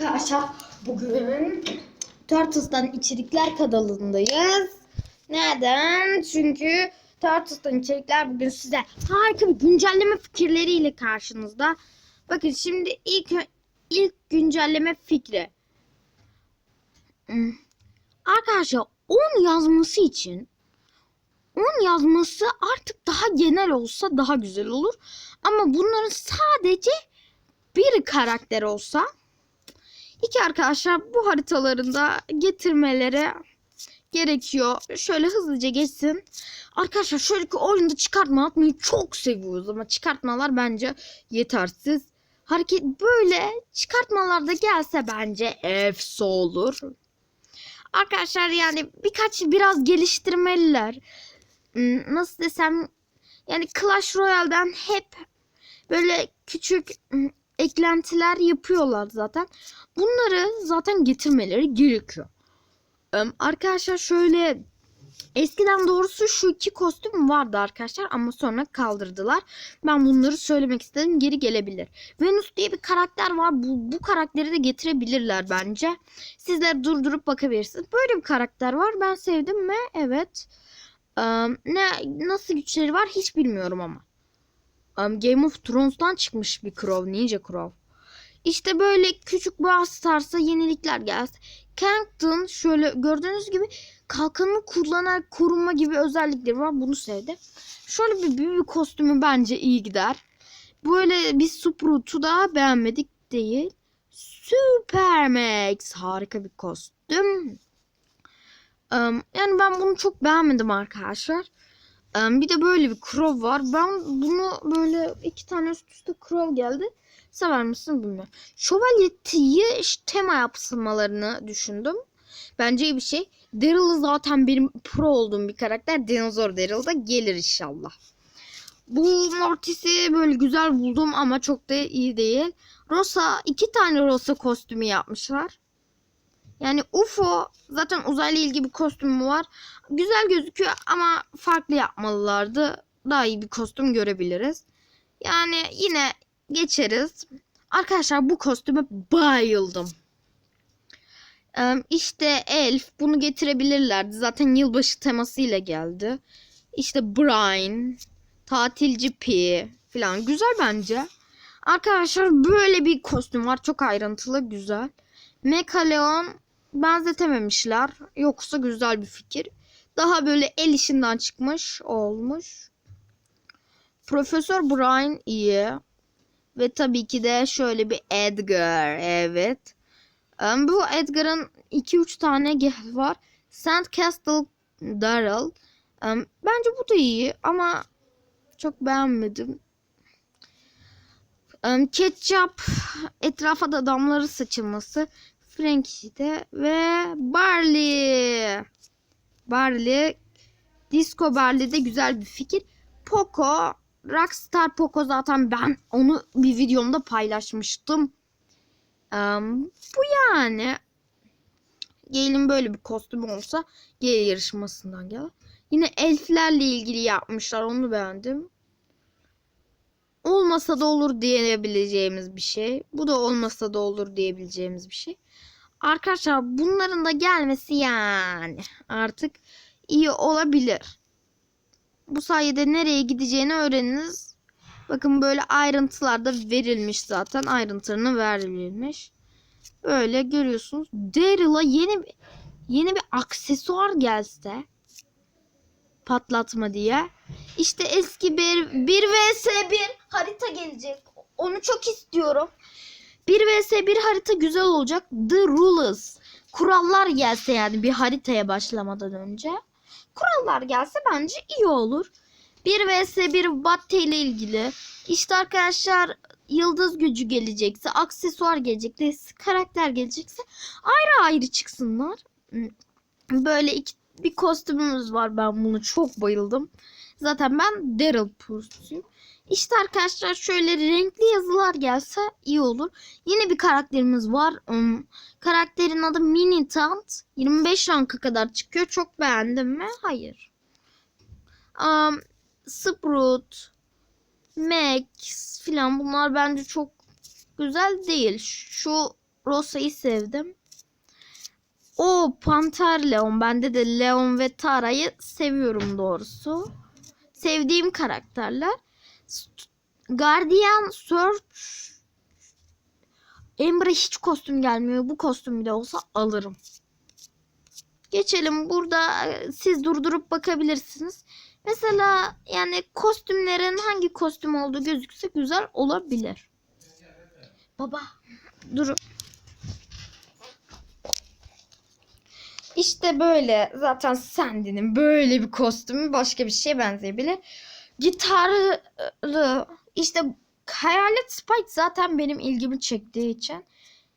Arkadaşlar bugün Turtles'tan içerikler kanalındayız. Neden? Çünkü Turtles'tan içerikler bugün size harika bir güncelleme fikirleriyle karşınızda. Bakın şimdi ilk ilk güncelleme fikri. Hmm. Arkadaşlar 10 yazması için 10 yazması artık daha genel olsa daha güzel olur. Ama bunların sadece bir karakter olsa iki arkadaşlar bu haritalarında getirmeleri gerekiyor. Şöyle hızlıca geçsin. Arkadaşlar şöyle ki oyunda çıkartma atmayı çok seviyoruz ama çıkartmalar bence yetersiz. Hareket böyle çıkartmalarda gelse bence efso olur. Arkadaşlar yani birkaç biraz geliştirmeliler. Hmm, Nasıl desem yani Clash Royale'den hep böyle küçük ım, eklentiler yapıyorlar zaten. Bunları zaten getirmeleri gerekiyor. Arkadaşlar şöyle eskiden doğrusu şu iki kostüm vardı arkadaşlar ama sonra kaldırdılar. Ben bunları söylemek istedim. Geri gelebilir. Venus diye bir karakter var. Bu, bu karakteri de getirebilirler bence. Sizler durdurup bakabilirsiniz. Böyle bir karakter var. Ben sevdim mi? Evet. Im, ne nasıl güçleri var hiç bilmiyorum ama. Um, Game of Thrones'tan çıkmış bir Crow, Ninja Crow. İşte böyle küçük Brawl Stars'a yenilikler gelsin. Kangton şöyle gördüğünüz gibi kalkanını kullanarak korunma gibi özellikleri var. Bunu sevdim. Şöyle bir büyü kostümü bence iyi gider. Böyle bir Sprout'u da beğenmedik değil. Super Max harika bir kostüm. Um, yani ben bunu çok beğenmedim arkadaşlar. Bir de böyle bir Crow var. Ben bunu böyle iki tane üst üste Crow geldi. Sever misin bilmiyorum. Şövalye T'yi tema yapsınmalarını düşündüm. Bence iyi bir şey. Daryl zaten benim pro olduğum bir karakter. Dinozor Daryl da gelir inşallah. Bu Mortis'i böyle güzel buldum ama çok da iyi değil. Rosa iki tane Rosa kostümü yapmışlar. Yani UFO zaten uzayla ilgili bir kostümü var. Güzel gözüküyor ama farklı yapmalılardı. Daha iyi bir kostüm görebiliriz. Yani yine geçeriz. Arkadaşlar bu kostüme bayıldım. Ee, işte Elf bunu getirebilirlerdi. Zaten yılbaşı temasıyla geldi. İşte Brian, Tatilci P falan güzel bence. Arkadaşlar böyle bir kostüm var. Çok ayrıntılı, güzel. Mekaleon benzetememişler. Yoksa güzel bir fikir. Daha böyle el işinden çıkmış olmuş. Profesör Brian iyi. Ve tabii ki de şöyle bir Edgar. Evet. Bu Edgar'ın 2-3 tane gel var. Sandcastle Daryl. Em, Bence bu da iyi ama çok beğenmedim. Em, Ketchup etrafa da damları saçılması. Frankie'de ve Barley. Barley. Disco Barley de güzel bir fikir. Poco. Rockstar Poco zaten ben onu bir videomda paylaşmıştım. Em, bu yani. Gale'in böyle bir kostümü olsa Gale yarışmasından gel. Yine elflerle ilgili yapmışlar. Onu beğendim. Olmasa da olur diyebileceğimiz bir şey. Bu da olmasa da olur diyebileceğimiz bir şey. Arkadaşlar bunların da gelmesi yani artık iyi olabilir. Bu sayede nereye gideceğini öğreniniz. Bakın böyle ayrıntılar da verilmiş zaten. Ayrıntılarını verilmiş. Böyle görüyorsunuz. Daryl'a yeni yeni bir aksesuar gelse patlatma diye. İşte eski bir 1 vs 1 harita gelecek. Onu çok istiyorum. 1 vs 1 harita güzel olacak. The Rules. Kurallar gelse yani bir haritaya başlamadan önce. Kurallar gelse bence iyi olur. 1 vs 1 Batte ile ilgili. İşte arkadaşlar yıldız gücü gelecekse, aksesuar gelecekse, karakter gelecekse ayrı ayrı çıksınlar. Böyle iki, bir kostümümüz var. Ben bunu çok bayıldım. Zaten ben Daryl Pursu'yum. İşte arkadaşlar şöyle renkli yazılar gelse iyi olur. Yine bir karakterimiz var. Um, karakterin adı Minitant. 25 ranka kadar çıkıyor. Çok beğendim mi? Hayır. Um, Sprout, Max filan bunlar bence çok güzel değil. Şu Rosa'yı sevdim. O Panter Leon. Bende de Leon ve Tara'yı seviyorum doğrusu. Sevdiğim karakterler. Guardian Search Ember'a hiç kostüm gelmiyor. Bu kostüm bile olsa alırım. Geçelim. Burada e, siz durdurup bakabilirsiniz. Mesela yani kostümlerin hangi kostüm olduğu gözükse güzel olabilir. Baba dur. İşte böyle zaten Sandy'nin böyle bir kostümü başka bir şeye benzeyebilir. Gitarlı işte Hayalet Spike zaten benim ilgimi çektiği için.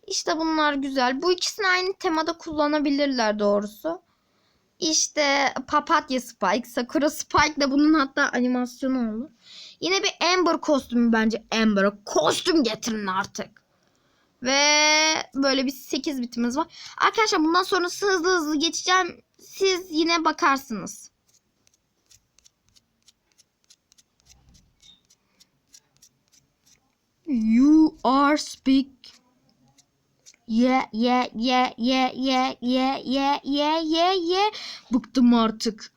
İşte bunlar güzel. Bu ikisini aynı temada kullanabilirler doğrusu. İşte Papatya Spike, Sakura Spike de bunun hatta animasyonu olur. Yine bir Amber kostümü bence Amber'a kostüm getirin artık. Ve böyle bir 8 bitimiz var. Arkadaşlar bundan sonrası hızlı hızlı geçeceğim. Siz yine bakarsınız. You are speak. Yeah yeah yeah yeah yeah yeah yeah yeah yeah yeah. Bıktım artık.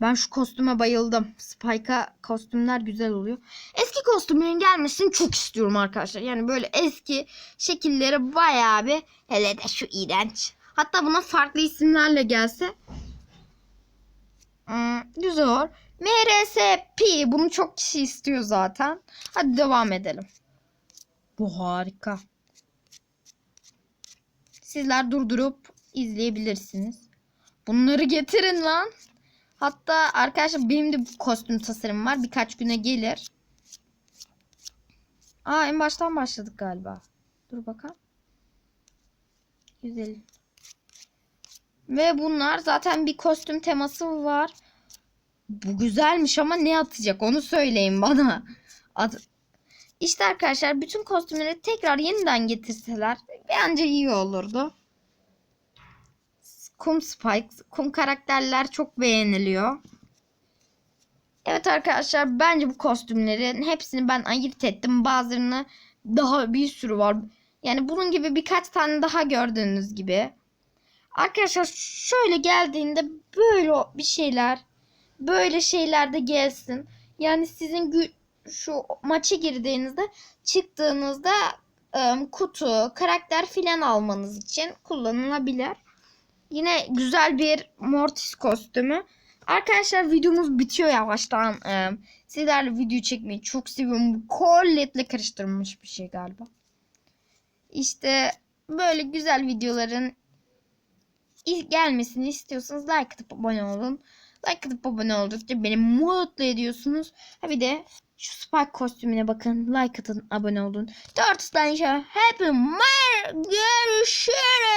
Ben şu kostüme bayıldım. Spike'a kostümler güzel oluyor. Eski kostümlerin gelmesini çok istiyorum arkadaşlar. Yani böyle eski şekilleri bayağı bir hele de şu iğrenç. Hatta buna farklı isimlerle gelse hmm, güzel olur. MRSP bunu çok kişi istiyor zaten. Hadi devam edelim. Bu harika. Sizler durdurup izleyebilirsiniz. Bunları getirin lan. Hatta arkadaşlar benim de kostüm tasarımım var. Birkaç güne gelir. Aa en baştan başladık galiba. Dur bakalım. Güzel. Ve bunlar zaten bir kostüm teması var. Bu güzelmiş ama ne atacak onu söyleyin bana. At işte arkadaşlar bütün kostümleri tekrar yeniden getirseler bence iyi olurdu. Kum Spike, kum karakterler çok beğeniliyor. Evet arkadaşlar bence bu kostümlerin hepsini ben ayırt ettim. Bazılarını daha bir sürü var. Yani bunun gibi birkaç tane daha gördüğünüz gibi. Arkadaşlar şöyle geldiğinde böyle bir şeyler böyle şeyler de gelsin. Yani sizin şu maça girdiğinizde çıktığınızda kutu, karakter filan almanız için kullanılabilir. Yine güzel bir Mortis kostümü. Arkadaşlar videomuz bitiyor yavaştan. Ee, sizlerle video çekmeyi çok seviyorum. Bu Colette'le karıştırılmış bir şey galiba. İşte böyle güzel videoların gelmesini istiyorsanız like atıp abone olun. Like atıp abone oldukça beni mutlu ediyorsunuz. Ha bir de şu Spike kostümüne bakın. Like atın, abone olun. Dört tane şey. Hepimiz görüşürüz.